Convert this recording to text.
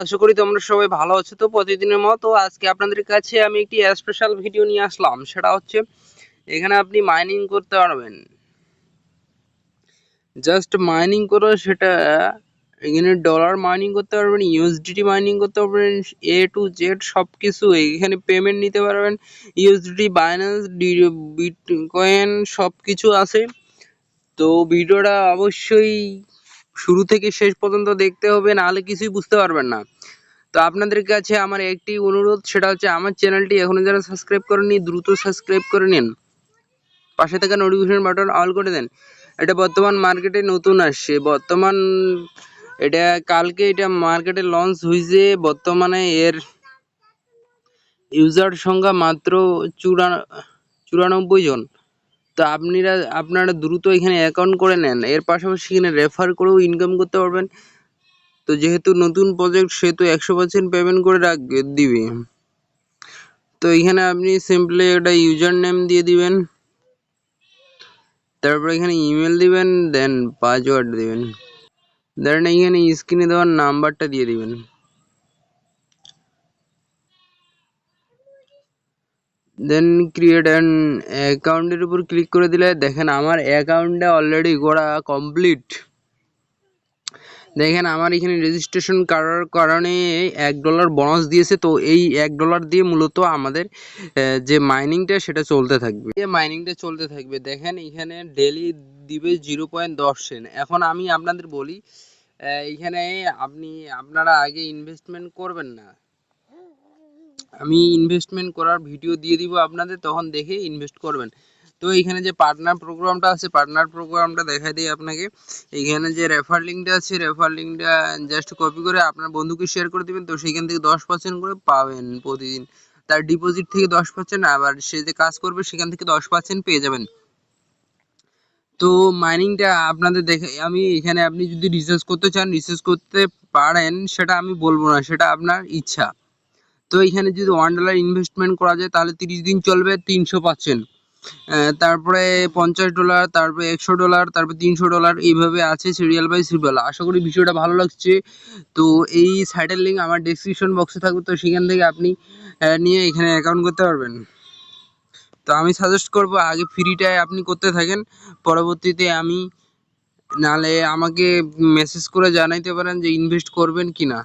আশা করি তোমরা সবাই ভালো আছো তো প্রতিদিনের মতো। আজকে আপনাদের কাছে আমি একটি স্পেশাল ভিডিও নিয়ে আসলাম। সেটা হচ্ছে, এখানে আপনি মাইনিং করতে পারবেন। জাস্ট মাইনিং করে, সেটা এখানে ডলার মাইনিং করতে পারবেন ইউএসডিটি মাইনিং করতে পারবেন এ টু জেড সব কিছু এখানে পেমেন্ট নিতে পারবেন। ইউএসডিটি বাইন্যান্স বিটকয়েন সব কিছু আছে। তো ভিডিওটা অবশ্যই শুরু থেকে শেষ পর্যন্ত দেখতে হবে, নাহলে কিছুই বুঝতে পারবেন না। তো আপনাদের কাছে আমার একটি অনুরোধ, সেটা হচ্ছে আমার চ্যানেলটি এখনও যারা সাবস্ক্রাইব করেননি, দ্রুত সাবস্ক্রাইব করে নিন। পাশে থাকা নোটিফিকেশন বাটন অল করে দেন। এটা বর্তমান মার্কেটে নতুন আসছে। বর্তমান এটা, কালকে এটা মার্কেটে লঞ্চ হয়েছে। বর্তমানে এর ইউজার সংখ্যা মাত্র চুরা চুরানব্বই জন। তো আপনারা আপনারা দ্রুত এখানে অ্যাকাউন্ট করে নেন। এর পাশাপাশি এখানে রেফার করেও ইনকাম করতে পারবেন। তো যেহেতু নতুন প্রজেক্ট সেহেতু একশো পার্সেন্ট পেমেন্ট করে রাখ, দিবে। তো এখানে আপনি সিম্পলি একটা ইউজার নেম দিয়ে দিবেন। তারপর এখানে ইমেল দিবেন দেন পাসওয়ার্ড দিবেন। দেন এখানে স্ক্রিনে দেওয়ার নাম্বারটা দিয়ে দিবেন। দেন ক্রিয়েট অ্যান অ্যাকাউন্টের উপর ক্লিক করে দিলে দেখেন আমার অ্যাকাউন্টটা অলরেডি করা কমপ্লিট দেখেন আমার এখানে রেজিস্ট্রেশন করার কারণে এক ডলার বোনাস দিয়েছে, তো এই এক ডলার দিয়ে মূলত আমাদের যে মাইনিংটা সেটা চলতে থাকবে। মাইনিংটা চলতে থাকবে। দেখেন এখানে ডেলি দিবে জিরো পয়েন্ট দশ সেন্ট এখন আমি আপনাদের বলি এখানে আপনি, আপনারা আগে ইনভেস্টমেন্ট করবেন না। আমি ইনভেস্টমেন্ট করার ভিডিও দিয়ে দিব আপনাদের, তখন দেখে ইনভেস্ট করবেন। তো এখানে যে পার্টনার প্রোগ্রামটা আছে পার্টনার প্রোগ্রামটা দেখাই দিই আপনাকে। এখানে যে রেফার লিঙ্কটা আছে রেফার লিঙ্কটা জাস্ট কপি করে আপনার বন্ধুকে শেয়ার করে দিবেন। তো সেখান থেকে দশ পার্সেন্ট করে পাবেন প্রতিদিন। তার ডিপোজিট থেকে দশ পার্সেন্ট আবার সে যে কাজ করবে, সেখান থেকে দশ পার্সেন্ট পেয়ে যাবেন। তো মাইনিংটা আপনাদের দেখে, আমি এখানে আপনি যদি রিসার্চ করতে চান রিসার্চ করতে পারেন, সেটা আমি বলব না, সেটা আপনার ইচ্ছা। তো এখানে যদি ওয়ান ডলার ইনভেস্টমেন্ট করা যায়, তাহলে তিরিশ দিন চলবে তিনশো পার্সেন্ট তারপরে পঞ্চাশ ডলার তারপরে একশো ডলার তারপর তিনশো ডলার এইভাবে আছে সিরিয়াল বাই সিরিয়াল আশা করি বিষয়টা ভালো লাগছে। তো এই সাইটের লিঙ্ক আমার ডেসক্রিপশন বক্সে থাকবে, তো সেখান থেকে আপনি নিয়ে এখানে অ্যাকাউন্ট করতে পারবেন। তো আমি সাজেস্ট করব, আগে ফ্রিটায় আপনি করতে থাকেন। পরবর্তীতে আমি, নালে আমাকে মেসেজ করে জানাইতে পারেন যে ইনভেস্ট করবেন কি না